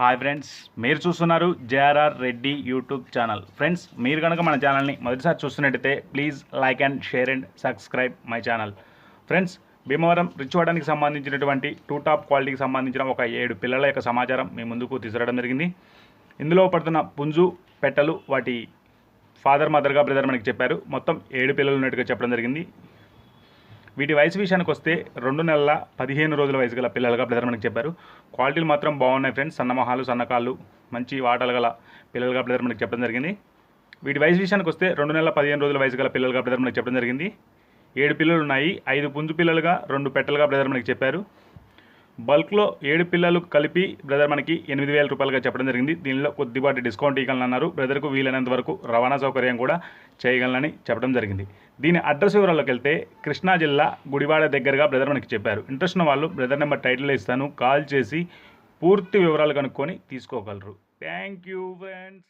Hi friends మీరు చూస్తున్నారు JRR Reddy YouTube channel. Friends మీరు కనుక మన ఛానల్ని మొదటిసారి చూస్తున్నట్టయితే please like and share and subscribe my channel. Friends Bhimavaram రిచ్వాడానికి సంబంధించినటువంటి టూ టాప్ క్వాలిటీకి సంబంధించిన ఒక ఏడు పిల్లల యొక్క సమాచారం మీ ముందుకు తీసుకురావడం జరిగింది. ఇందులో పడుతున్న పుంజు పెట్టలు వాటి ఫాదర్ మదర్గా బ్రదర్ మనకి చెప్పారు. మొత్తం ఏడు పిల్లలు ఉన్నట్టుగా చెప్పడం జరిగింది. వీటి వయసు విషయానికి వస్తే రెండు నెలల పదిహేను రోజుల వయసు గల పిల్లలుగా బ్రదర్ మనకి చెప్పారు. క్వాలిటీలు మాత్రం బాగున్నాయి ఫ్రెండ్స్. సన్నమహాలు సన్నకాళ్ళు మంచి వాటలు గల పిల్లలుగా బ్రదర్ మనకి చెప్పడం జరిగింది. వీటి వయసు విషయానికి వస్తే రెండు నెలల పదిహేను రోజుల వయసు గల పిల్లలుగా బ్రదర్ మనకి చెప్పడం జరిగింది. ఏడు పిల్లలు ఉన్నాయి. ఐదు పుంజు పిల్లలుగా రెండు పెట్టలుగా బ్రదర్ మనకి చెప్పారు. బల్క్లో ఏడు పిల్లలు కలిపి బ్రదర్ మనకి ఎనిమిది వేల రూపాయలుగా చెప్పడం జరిగింది. దీనిలో కొద్దిపాటి డిస్కౌంట్ ఇవ్వగలనన్నారు. బ్రదర్కు వీలైనంత వరకు రవాణా సౌకర్యం కూడా చేయగలనని చెప్పడం జరిగింది. దీని అడ్రస్ వివరాల్లోకి వెళ్తే కృష్ణా జిల్లా గుడివాడ దగ్గరగా బ్రదర్ మనకి చెప్పారు. ఇంట్రెస్ట్ ఉన్న వాళ్ళు బ్రదర్ నెంబర్ టైటిల్ ఇస్తాను. కాల్ చేసి పూర్తి వివరాలు కనుక్కొని తీసుకోగలరు. Thank you friends.